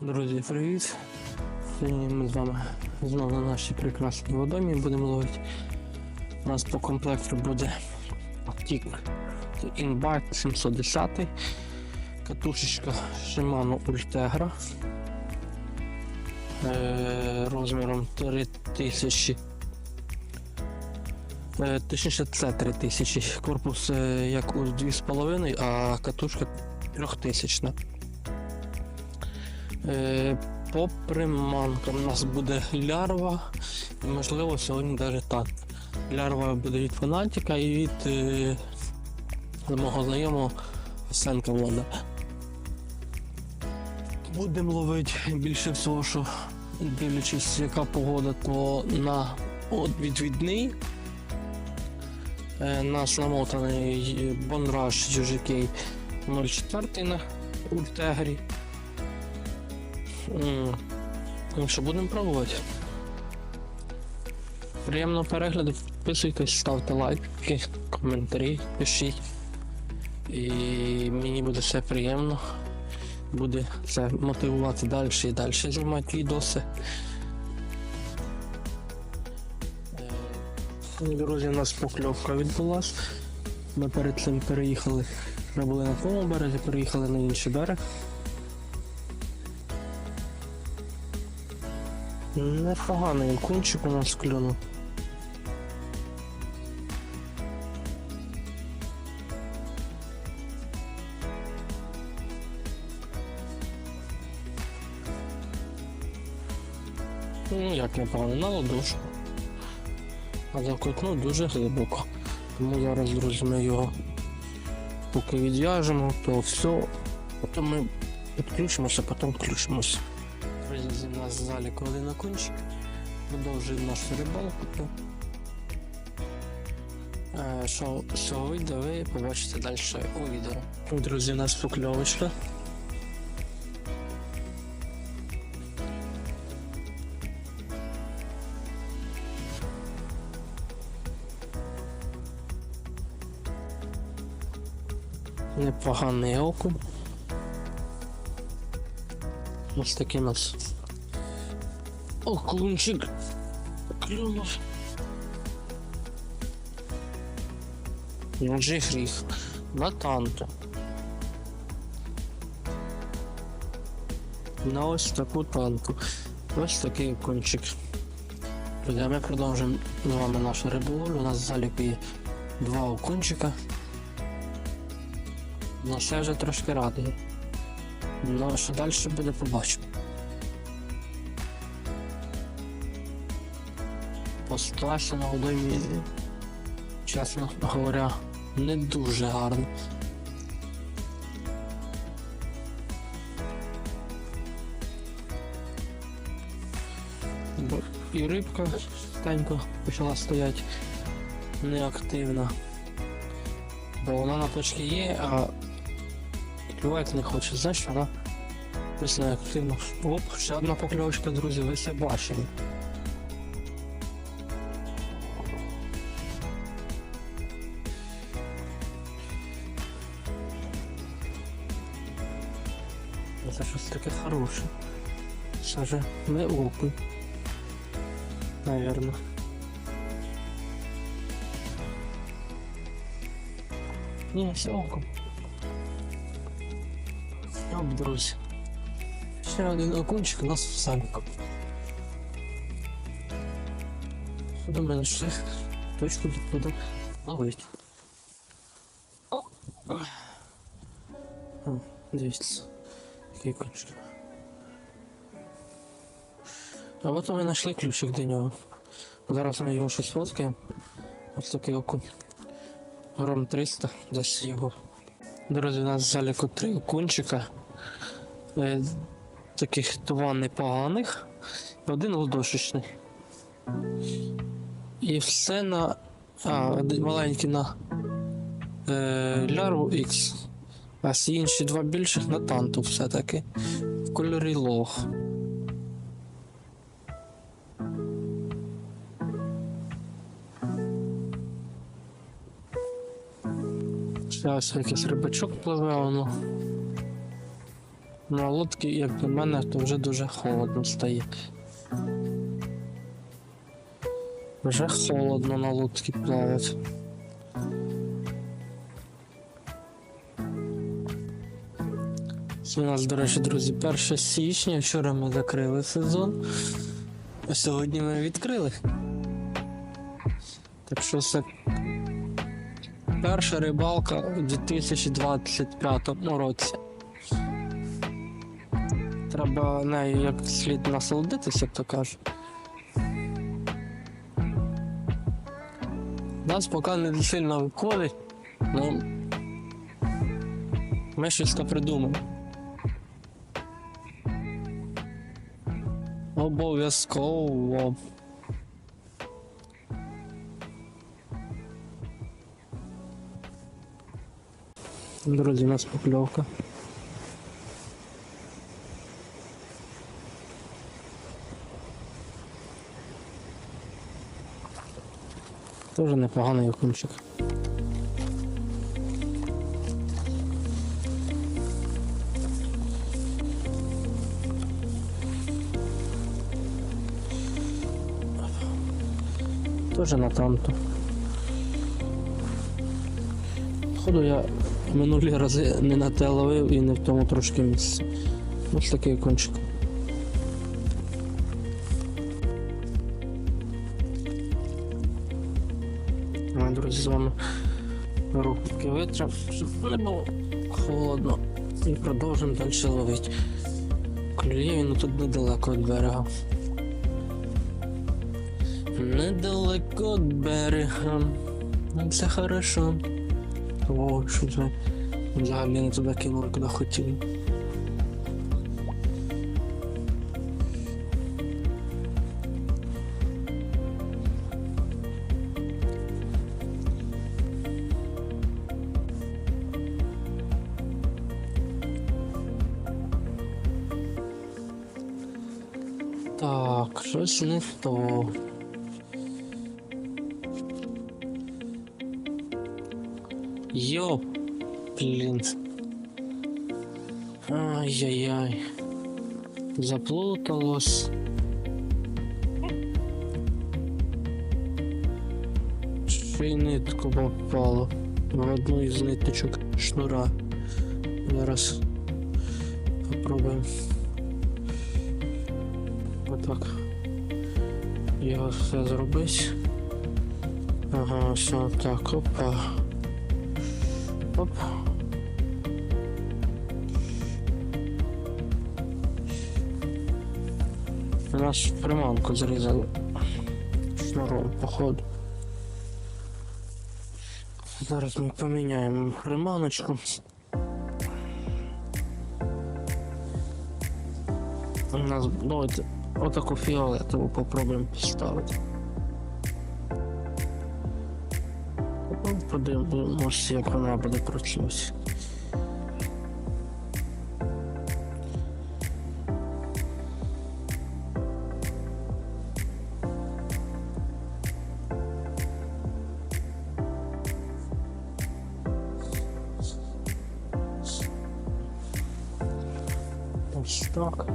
Друзі, привіт! Сьогодні ми з вами знову на нашій прекрасній водомі будемо ловити. У нас по комплекту буде тік Inbite 710, катушечка Shimano Ultegra е, розміром 3000. Е, Точніше, це 3000. Корпус е, як у 2,5, а катушка 3000. Е, По приманкам у нас буде лярва, і можливо сьогодні навіть так. Лярва буде від фанатика і від е, мого знайомого Сенка Влада. Будемо ловити більше всього, що дивлячись, яка погода, то на відвідний. Е, наш намотаний Бонраж UGK 04 на Ультегрі. Що, будемо пробувати. Приємного перегляду, підписуйтесь, ставте лайки, коментарі, пишіть. І мені буде все приємно. Буде це мотивувати далі і далі знімати відоси. Е, Друзі, у нас покльовка відбулась. Ми перед цим переїхали. Ми були на тому березі, переїхали на інший берег. Непоганий кунчик у нас клюнув. Ну, як непогано, на ладошку. А закотнув дуже глибоко. Тому зараз, друзі, ми його поки відв'яжемо, то все. Потім ми підключимося, потім включимося. Друзі, у нас в залі один окончик. Продовжуємо нашу рибалку. Е, Що з вийде, ви побачите далі у відео. Друзі, у нас покльовочка. Непоганий окунь. Ось такий у нас окунчик клюнув. Вже гріх. На танту. На ось таку танку. Ось такий окунчик. Друзі, ми продовжуємо з вами нашу риболовлю. У нас в залі є два окунчика. Ну, ще вже трошки радує. Ну, що далі буде, побачимо. По ситуації на водоймі, чесно говоря, не дуже гарно. Бо і рибка стенько почала стояти неактивна. Бо вона на точці є, а клювати не хоче. Знаєш, вона ось неактивно. Оп, ще одна покльовочка, друзі, ви все бачили. Це щось таке хороше. Це вже не окунь. Наверно. Ні, все окунь. Оп, друзі. Ще один окунчик у нас в сальнику. Думаю, що точку тут буду ловити. О, Дивіться. Такий кончик. А от ми знайшли ключик до нього. Зараз ми його щось фоткаємо. Ось такий окунь. Гром 300, десь його. Друзі, у нас в заліку три окунчика. Е, таких два непоганих. і Один ладошечний. І все на. А, маленький на е, X. А всі інші два більших на танту все-таки. В кольорі лох. Ось якийсь рибачок пливе, воно. На лодці, як для мене, то вже дуже холодно стає. Вже холодно на лодці плавати. Це у нас, до речі, друзі, 1 січня. Вчора ми закрили сезон. А сьогодні ми відкрили. Так що це перша рибалка у 2025 році. Треба нею як слід насолодитися, як то кажуть. Нас поки не сильно виходить, але ми щось та придумаємо. Обов'язково. Друзі, у нас покльовка. Тоже непоганий окунчик. Тоже на танту. Походу я минулі рази не на те ловив і не в тому трошки місці. Ось такий кончик. Ми, друзі, з вами руки витрав, щоб не було холодно. І продовжимо далі ловити. Клює він тут недалеко від берега. Недалеко від берега. Це хорошо. О, що це? Взагалі не туди кинули, куди хотіли. Так, щось не то. Йоп, блін. Ай-яй-яй. Заплуталось. Ще й нитку попало в одну із ниточок шнура. Зараз попробуємо. Отак. Його все зробити. Ага, все так, опа. Оп. У нас приманку зрізали. Шнуром, походу. Зараз ми поміняємо приманочку. У нас давайте отаку фіолетову попробуємо поставити. Подивимося, як вона буде працювати. Ось так.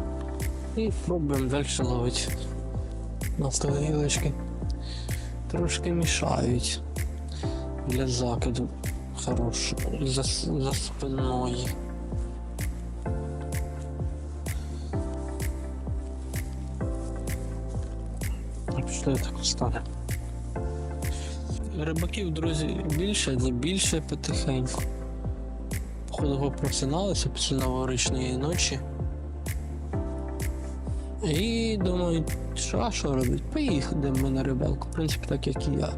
І пробуємо далі ловити. У нас гілочки трошки мішають для закиду хорошого за, за спиною. Я так встане? Рибаків, друзі, більше, не більше потихеньку. Походу просиналися після новорічної ночі. І думаю, що а що робити? Поїхали ми на рибалку. В принципі, так як і я.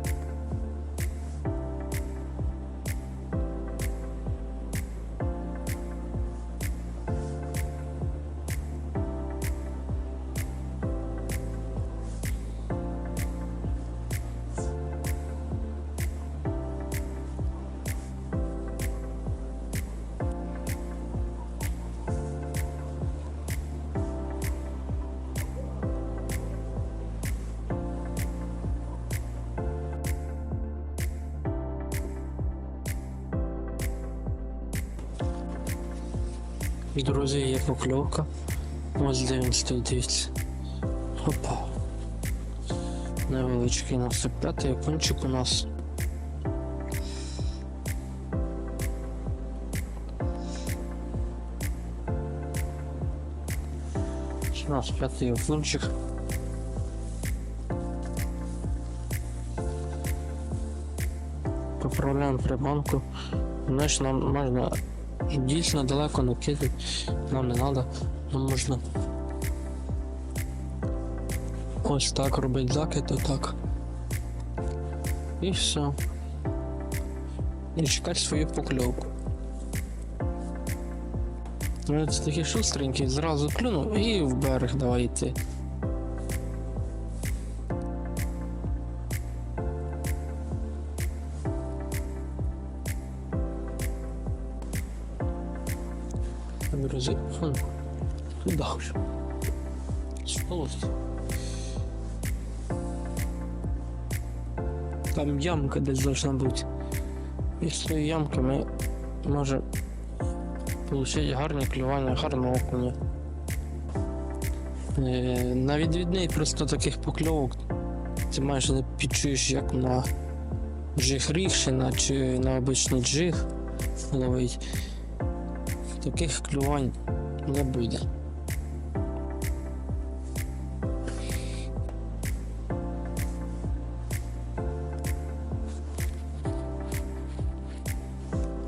Друзі, є покльовка. Ось він дивіться. Опа. Невеличкий насип. П'ятий окунчик у нас. У нас п'ятий окунчик. Поправляємо приманку. Знаєш, нам можна дійсно далеко накидати. Нам не треба. Нам можна ось так робити закид, отак. І все. І чекати свою покльовку. Ну, це такий шустренький, зразу клюнув і в берег давай йти. Фон. Туди вже. Сполос. Там ямка десь должна бути. І з тої ямки ми може отримати гарне клювання, гарне окуня. Е, На відвідний просто таких покльовок ти майже не підчуєш, як на джиг рікшина чи на обичний джиг ловить. Таких клювань не буде.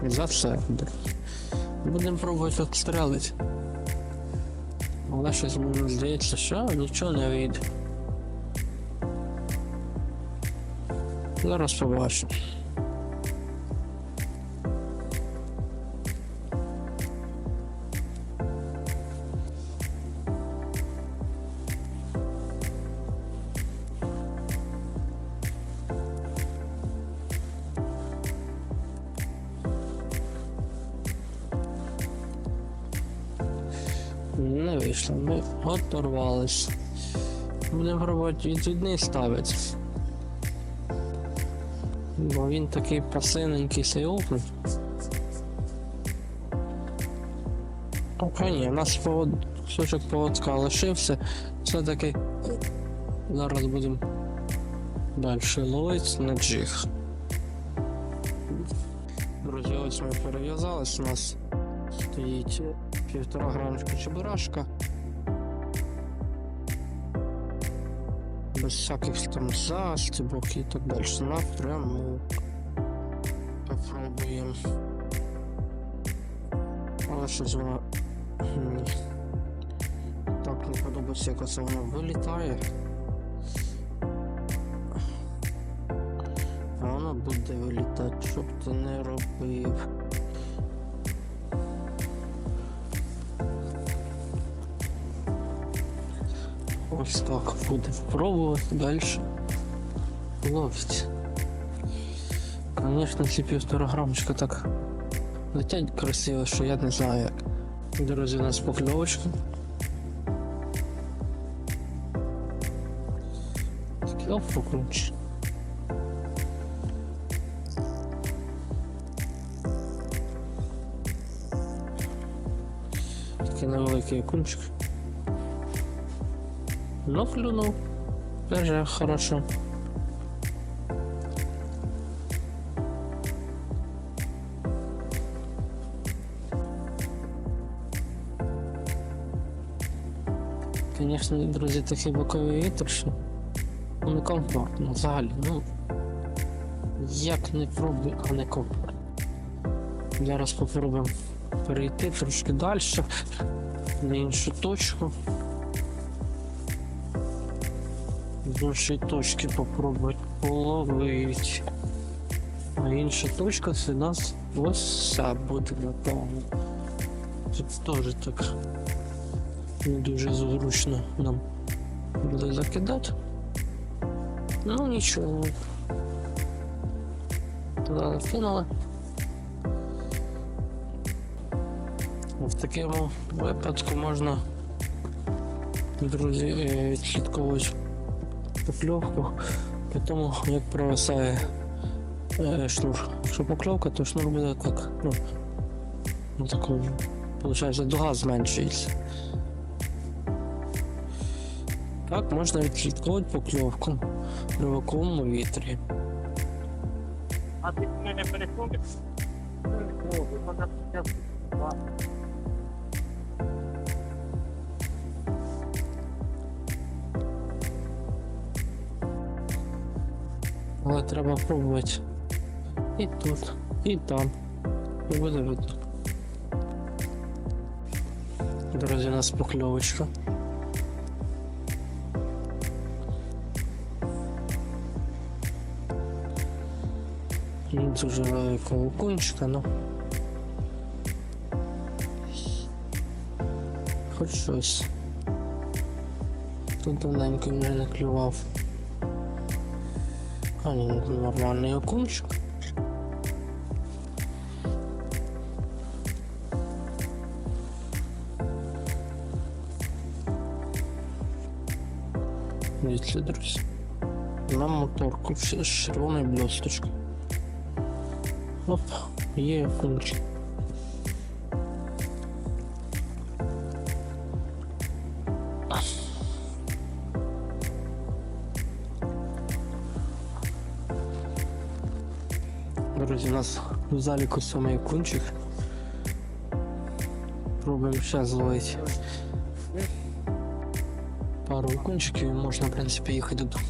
За все. Будемо пробувати обстрелити. Але щось мені здається, що нічого не вийде. Зараз побачимо. Вийшло, ми оторвались. Будемо пробувати відвідний ставити. Бо він такий пасивненький цей окунь. Окей, ні, у нас повод... кусочок поводка лишився. Все-таки зараз будемо далі ловити на джиг. Друзі, ось ми перев'язались, у нас стоїть півтора грамчика чебурашка. Без всяких там застібок і так далі. Напряму. Попробуємо. Але щось воно м, так не подобається, як воно вилітає. А воно буде вилітати, щоб ти не робив. Ось так буде пробувати далі. Ловить. Конечно, ці півтора грамчика так летять красиво, що я не знаю як. Друзі, у нас покльовочка. Такий оп, покруче. Такий невеликий окунчик. Но клюнул. Даже хорошо. Конечно, друзі, такий боковий вітер, що некомфортно взагалі. Ну, як не пробуй, а не комфортно. Зараз попробуємо перейти трошки далі на іншу точку. Іншої точки попробувати половити. А інша точка це нас ось ця буде напевно. Тут теж так не дуже зручно нам буде закидати. Ну нічого. Туди накинули. В такому випадку можна, друзі, е, відслідковувати покльовку по тому, як провисає е, шнур. Якщо покльовка, то шнур буде так, ну, на такому Получається, дуга зменшується. Так, можна відслідковувати покльовку при вакуумному вітрі. А ти не переходиш? Але треба пробувати і тут, і там. І буде видно. Друзі, у нас покльовочка. Не дуже великого окунчика, ну. Хоч щось. Тут давненько вже не клював. А нормальные окунчик. Дивіться, друзі. На моторку все з червоною блісточкою. Оп, є окунчик. В заліку сьомий кунчик. Пробуємо ще зловити пару кунчиків і можна, в принципі, їхати додому.